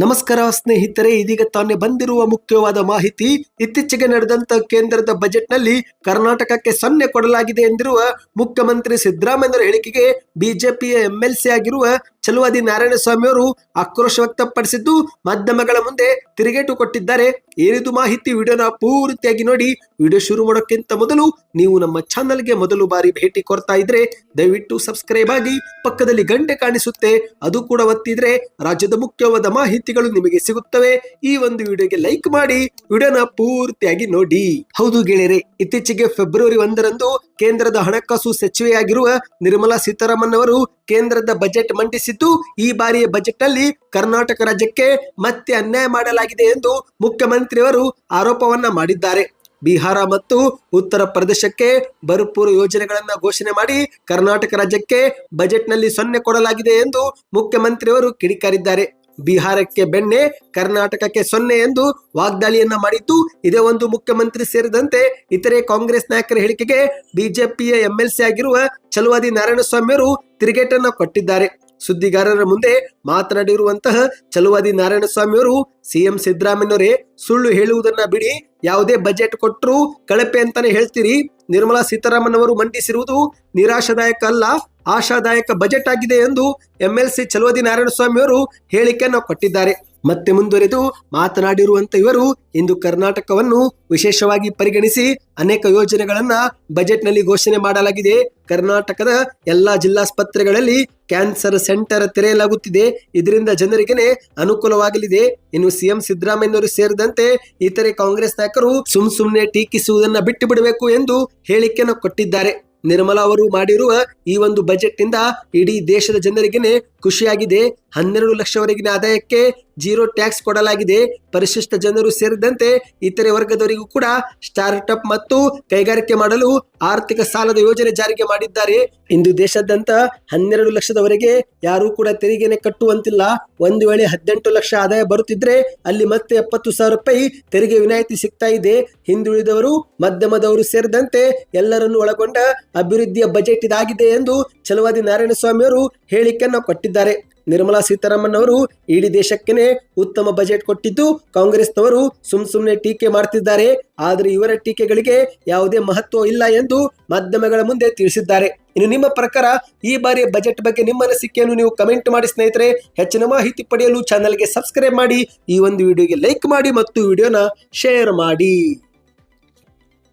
ನಮಸ್ಕಾರ ಸ್ನೇಹಿತರೆ, ಇದೀಗ ತಾನೇ ಬಂದಿರುವ ಮುಖ್ಯವಾದ ಮಾಹಿತಿ. ಇತ್ತೀಚೆಗೆ ನಡೆದಂತ ಕೇಂದ್ರದ ಬಜೆಟ್ನಲ್ಲಿ ಕರ್ನಾಟಕಕ್ಕೆ ಸೊನ್ನೆ ಕೊಡಲಾಗಿದೆ ಎಂದಿರುವ ಮುಖ್ಯಮಂತ್ರಿ ಸಿದ್ದರಾಮಯ್ಯರ ಹೇಳಿಕೆಗೆ ಬಿಜೆಪಿಯ ಎಂಎಲ್ಸಿ ಆಗಿರುವ ಚಲುವಾದಿ ನಾರಾಯಣಸ್ವಾಮಿ ಅವರು ಆಕ್ರೋಶ ವ್ಯಕ್ತಪಡಿಸಿದ್ದು, ಮಾಧ್ಯಮಗಳ ಮುಂದೆ ತಿರುಗೇಟು ಕೊಟ್ಟಿದ್ದಾರೆ. ಏನಿದು ಮಾಹಿತಿ ವಿಡಿಯೋನ ಪೂರ್ತಿಯಾಗಿ ನೋಡಿ. ವಿಡಿಯೋ ಶುರು ಮಾಡೋಕ್ಕಿಂತ ಮೊದಲು ನೀವು ನಮ್ಮ ಚಾನಲ್ಗೆ ಮೊದಲು ಬಾರಿ ಭೇಟಿ ಕೊಡ್ತಾ ಇದ್ರೆ, ದಯವಿಟ್ಟು ಸಬ್ಸ್ಕ್ರೈಬ್ ಆಗಿ ಪಕ್ಕದಲ್ಲಿ ಗಂಟೆ ಕಾಣಿಸುತ್ತೆ. ಅದು ಕೂಡ ಒತ್ತಿದ್ರೆ ರಾಜ್ಯದ ಮುಖ್ಯವಾದ ಮಾಹಿತಿಗಳು ನಿಮಗೆ ಸಿಗುತ್ತವೆ. ಈ ಒಂದು ವಿಡಿಯೋಗೆ ಲೈಕ್ ಮಾಡಿ, ವಿಡಿಯೋನ ಪೂರ್ತಿಯಾಗಿ ನೋಡಿ. ಹೌದು ಗೆಳೆಯರೆ, ಇತ್ತೀಚೆಗೆ ಫೆಬ್ರವರಿ ಒಂದರಂದು ಕೇಂದ್ರದ ಹಣಕಾಸು ಸಚಿವೆಯಾಗಿರುವ ನಿರ್ಮಲಾ ಸೀತಾರಾಮನ್ ಅವರು ಕೇಂದ್ರದ ಬಜೆಟ್ ಮಂಡಿಸಿದ್ದು ಈ ಬಾರಿಯ ಬಜೆಟ್ ಅಲ್ಲಿ ಕರ್ನಾಟಕ ರಾಜ್ಯಕ್ಕೆ ಮತ್ತೆ ಅನ್ಯಾಯ ಮಾಡಲಾಗಿದೆ ಎಂದು ಮುಖ್ಯಮಂತ್ರಿಯವರು ಆರೋಪವನ್ನ ಮಾಡಿದ್ದಾರೆ. ಬಿಹಾರ ಮತ್ತು ಉತ್ತರ ಪ್ರದೇಶಕ್ಕೆ ಭರ್ಪೂರ್ ಯೋಜನೆಗಳನ್ನ ಘೋಷಣೆ ಮಾಡಿ ಕರ್ನಾಟಕ ರಾಜ್ಯಕ್ಕೆ ಬಜೆಟ್ನಲ್ಲಿ ಸೊನ್ನೆ ಕೊಡಲಾಗಿದೆ ಎಂದು ಮುಖ್ಯಮಂತ್ರಿಯವರು ಕಿಡಿಕಾರಿದ್ದಾರೆ. ಬಿಹಾರಕ್ಕೆ ಬೆಣ್ಣೆ, ಕರ್ನಾಟಕಕ್ಕೆ ಸೊನ್ನೆ ಎಂದು ವಾಗ್ದಾಳಿಯನ್ನ ಮಾಡಿದ್ದು ಇದೇ ಒಂದು ಮುಖ್ಯಮಂತ್ರಿ ಸೇರಿದಂತೆ ಇತರೆ ಕಾಂಗ್ರೆಸ್ ನಾಯಕರ ಹೇಳಿಕೆಗೆ ಬಿಜೆಪಿಯ ಎಂಎಲ್ಸಿ ಆಗಿರುವ ಚಲುವಾದಿ ನಾರಾಯಣಸ್ವಾಮಿಯವರು ತಿರುಗೇಟನ್ನು ಕೊಟ್ಟಿದ್ದಾರೆ. ಸುದ್ದಿಗಾರರ ಮುಂದೆ ಮಾತನಾಡಿರುವಂತಹ ಚಲುವಾದಿ ನಾರಾಯಣಸ್ವಾಮಿಯವರು, ಸಿಎಂ ಸಿದ್ದರಾಮಯ್ಯವರೇ ಸುಳ್ಳು ಹೇಳುವುದನ್ನ ಬಿಡಿ, ಯಾವುದೇ ಬಜೆಟ್ ಕೊಟ್ಟರು ಕಳಪೆ ಅಂತಾನೆ ಹೇಳ್ತೀರಿ. ನಿರ್ಮಲಾ ಸೀತಾರಾಮನ್ ಅವರು ಮಂಡಿಸಿರುವುದು ನಿರಾಶಾದಾಯಕ ಅಲ್ಲ, ಆಶಾದಾಯಕ ಬಜೆಟ್ ಆಗಿದೆ ಎಂದು ಎಂಎಲ್ಸಿ ಚಲುವದಿ ನಾರಾಯಣಸ್ವಾಮಿ ಅವರು ಹೇಳಿಕೆಯನ್ನು ಕೊಟ್ಟಿದ್ದಾರೆ. ಮತ್ತೆ ಮುಂದುವರೆದು ಮಾತನಾಡಿರುವಂತ ಇವರು ಇಂದು ಕರ್ನಾಟಕವನ್ನು ವಿಶೇಷವಾಗಿ ಪರಿಗಣಿಸಿ ಅನೇಕ ಯೋಜನೆಗಳನ್ನ ಬಜೆಟ್ನಲ್ಲಿ ಘೋಷಣೆ ಮಾಡಲಾಗಿದೆ. ಕರ್ನಾಟಕದ ಎಲ್ಲಾ ಜಿಲ್ಲಾಸ್ಪತ್ರೆಗಳಲ್ಲಿ ಕ್ಯಾನ್ಸರ್ ಸೆಂಟರ್ ತೆರೆಯಲಾಗುತ್ತಿದೆ. ಇದರಿಂದ ಜನರಿಗೆ ಅನುಕೂಲವಾಗಲಿದೆ. ಇನ್ನು ಸಿಎಂ ಸಿದ್ದರಾಮಯ್ಯವರು ಸೇರಿದಂತೆ ಇತರೆ ಕಾಂಗ್ರೆಸ್ ನಾಯಕರು ಸುಮ್ ಸುಮ್ನೆ ಟೀಕಿಸುವುದನ್ನ ಬಿಟ್ಟು ಬಿಡಬೇಕು ಎಂದು ಹೇಳಿಕೆಯನ್ನು ಕೊಟ್ಟಿದ್ದಾರೆ. ನಿರ್ಮಲಾ ಅವರು ಮಾಡಿರುವ ಈ ಒಂದು ಬಜೆಟ್ನಿಂದ ಇಡೀ ದೇಶದ ಜನರಿಗೆ ಖುಷಿಯಾಗಿದೆ. ಹನ್ನೆರಡು ಲಕ್ಷವರೆಗಿನ ಆದಾಯಕ್ಕೆ ಜೀರೋ ಟ್ಯಾಕ್ಸ್ ಕೊಡಲಾಗಿದೆ. ಪರಿಶಿಷ್ಟ ಜನರು ಸೇರಿದಂತೆ ಇತರೆ ವರ್ಗದವರಿಗೂ ಕೂಡ ಸ್ಟಾರ್ಟ್ಅಪ್ ಮತ್ತು ಕೈಗಾರಿಕೆ ಮಾಡಲು ಆರ್ಥಿಕ ಸಾಲದ ಯೋಜನೆ ಜಾರಿಗೆ ಮಾಡಿದ್ದಾರೆ. ಇಂದು ದೇಶಾದ್ಯಂತ ಹನ್ನೆರಡು ಲಕ್ಷದವರೆಗೆ ಯಾರೂ ಕೂಡ ತೆರಿಗೆನೆ ಕಟ್ಟುವಂತಿಲ್ಲ. ಒಂದು ವೇಳೆ ಹದಿನೆಂಟು ಲಕ್ಷ ಆದಾಯ ಬರುತ್ತಿದ್ರೆ ಅಲ್ಲಿ ಮತ್ತೆ ಎಪ್ಪತ್ತು ಸಾವಿರ ರೂಪಾಯಿ ತೆರಿಗೆ ವಿನಾಯಿತಿ ಸಿಗ್ತಾ ಇದೆ. ಹಿಂದುಳಿದವರು, ಮಧ್ಯಮದವರು ಸೇರಿದಂತೆ ಎಲ್ಲರನ್ನು ಒಳಗೊಂಡ ಅಭಿವೃದ್ಧಿಯ ಬಜೆಟ್ ಇದಾಗಿದೆ ಎಂದು ಚಲವಾದಿ ನಾರಾಯಣಸ್ವಾಮಿ ಅವರು ಹೇಳಿಕೆಯನ್ನು ಕೊಟ್ಟಿದ್ದಾರೆ. ನಿರ್ಮಲಾ ಸೀತಾರಾಮನ್ ಅವರು ಇಡೀ ದೇಶಕ್ಕೇನೆ ಉತ್ತಮ ಬಜೆಟ್ ಕೊಟ್ಟಿದ್ದು ಕಾಂಗ್ರೆಸ್ನವರು ಸುಮ್ ಸುಮ್ಮನೆ ಟೀಕೆ ಮಾಡ್ತಿದ್ದಾರೆ. ಆದರೆ ಇವರ ಟೀಕೆಗಳಿಗೆ ಯಾವುದೇ ಮಹತ್ವ ಇಲ್ಲ ಎಂದು ಮಾಧ್ಯಮಗಳ ಮುಂದೆ ತಿಳಿಸಿದ್ದಾರೆ. ಇನ್ನು ನಿಮ್ಮ ಪ್ರಕಾರ ಈ ಬಾರಿಯ ಬಜೆಟ್ ಬಗ್ಗೆ ನಿಮ್ಮ ಅನಿಸಿಕೆಯನ್ನು ನೀವು ಕಮೆಂಟ್ ಮಾಡಿ ಸ್ನೇಹಿತರೆ. ಹೆಚ್ಚಿನ ಮಾಹಿತಿ ಪಡೆಯಲು ಚಾನಲ್ಗೆ ಸಬ್ಸ್ಕ್ರೈಬ್ ಮಾಡಿ. ಈ ಒಂದು ವಿಡಿಯೋಗೆ ಲೈಕ್ ಮಾಡಿ ಮತ್ತು ವಿಡಿಯೋನ ಶೇರ್ ಮಾಡಿ.